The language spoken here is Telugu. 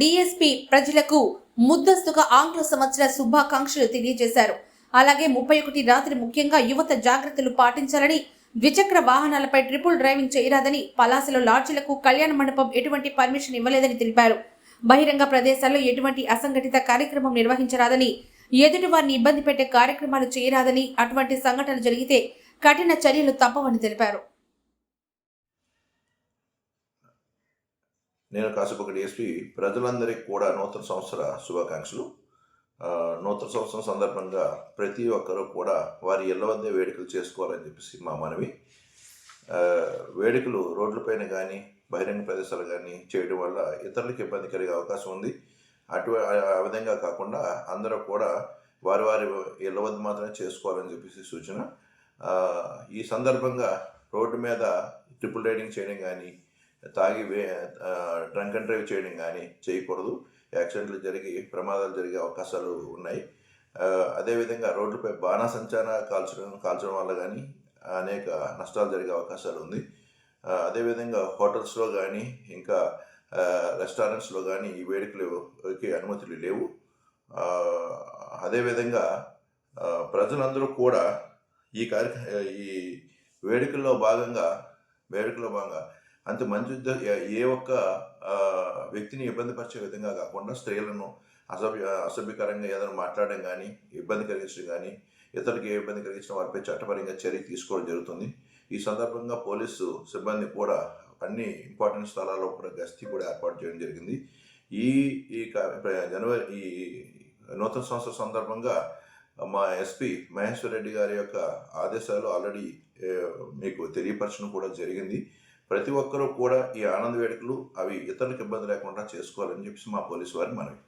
డీఎస్పీ ప్రజలకు ముద్దస్తుగా ఆంగ్ల సంవత్సర శుభాకాంక్షలు తెలియజేశారు. అలాగే ముప్పై ఒకటి రాత్రి ముఖ్యంగా యువత జాగ్రత్తలు పాటించాలని ద్విచక్ర వాహనాలపై ట్రిపుల్ డ్రైవింగ్ చేయరాదని పలాసలో లాడ్జీలకు కళ్యాణ మండపం ఎటువంటి పర్మిషన్ ఇవ్వలేదని తెలిపారు. బహిరంగ ప్రదేశాల్లో ఎటువంటి అసంఘటిత కార్యక్రమం నిర్వహించరాదని ఎదుటి వారిని ఇబ్బంది పెట్టే కార్యక్రమాలు చేయరాదని అటువంటి సంఘటనలు జరిగితే కఠిన చర్యలు తప్పవని తెలిపారు. నేను కాసేపు డిఎస్పి ప్రజలందరికీ కూడా నూతన సంవత్సర శుభాకాంక్షలు. నూతన సంవత్సరం సందర్భంగా ప్రతి ఒక్కరూ కూడా వారి ఇళ్ళ వద్దే వేడుకలు చేసుకోవాలని చెప్పేసి మా మనవి. వేడుకలు రోడ్లపైన కానీ బహిరంగ ప్రదేశాలు కానీ చేయడం వల్ల ఇతరులకు ఇబ్బంది కలిగే అవకాశం ఉంది. అటు ఆ విధంగా కాకుండా అందరూ కూడా వారి వారి ఇళ్ళ వద్ద మాత్రమే చేసుకోవాలని చెప్పేసి సూచన. ఈ సందర్భంగా రోడ్డు మీద ట్రిపుల్ రైడింగ్ చేయడం కానీ తాగి వే డ్రంక్ అండ్ డ్రైవ్ చేయడం కానీ చేయకూడదు. యాక్సిడెంట్లు జరిగి ప్రమాదాలు జరిగే అవకాశాలు ఉన్నాయి. అదేవిధంగా రోడ్లపై బాణాసంచాన కాల్చడం కాల్చడం వల్ల కానీ అనేక నష్టాలు జరిగే అవకాశాలు ఉంది. అదేవిధంగా హోటల్స్లో కానీ ఇంకా రెస్టారెంట్స్లో కానీ ఈ వేడుకలకి అనుమతులు లేవు. అదేవిధంగా ప్రజలందరూ కూడా ఈ కార్య ఈ వేడుకల్లో భాగంగా వేడుకలో భాగంగా అంత మంచి ఏ- ఒక్క వ్యక్తిని ఇబ్బంది పరిచే విధంగా కాకుండా స్త్రీలను అసభ్య అసభ్యకరంగా ఏదైనా మాట్లాడడం కానీ ఇబ్బంది కలిగించడం కానీ ఇతరులకు ఏ ఇబ్బంది కలిగించిన వారిపై చట్టపరంగా చర్య తీసుకోవడం జరుగుతుంది. ఈ సందర్భంగా పోలీసు సిబ్బంది కూడా అన్ని ఇంపార్టెంట్ స్థలాల్లో కూడా గస్తీ కూడా ఏర్పాటు చేయడం జరిగింది. ఈ ఈ జనవరి ఈ నూతన సంవత్సర సందర్భంగా మా ఎస్పీ మహేశ్వర్ రెడ్డి గారి యొక్క ఆదేశాలు ఆల్రెడీ మీకు తెలియపరచడం కూడా జరిగింది. ప్రతి ఒక్కరూ కూడా ఈ ఆనంద వేడుకలు అవి ఇతరులకు ఇబ్బంది లేకుండా చేసుకోవాలని చెప్పేసి మా పోలీసు వారి మనవి.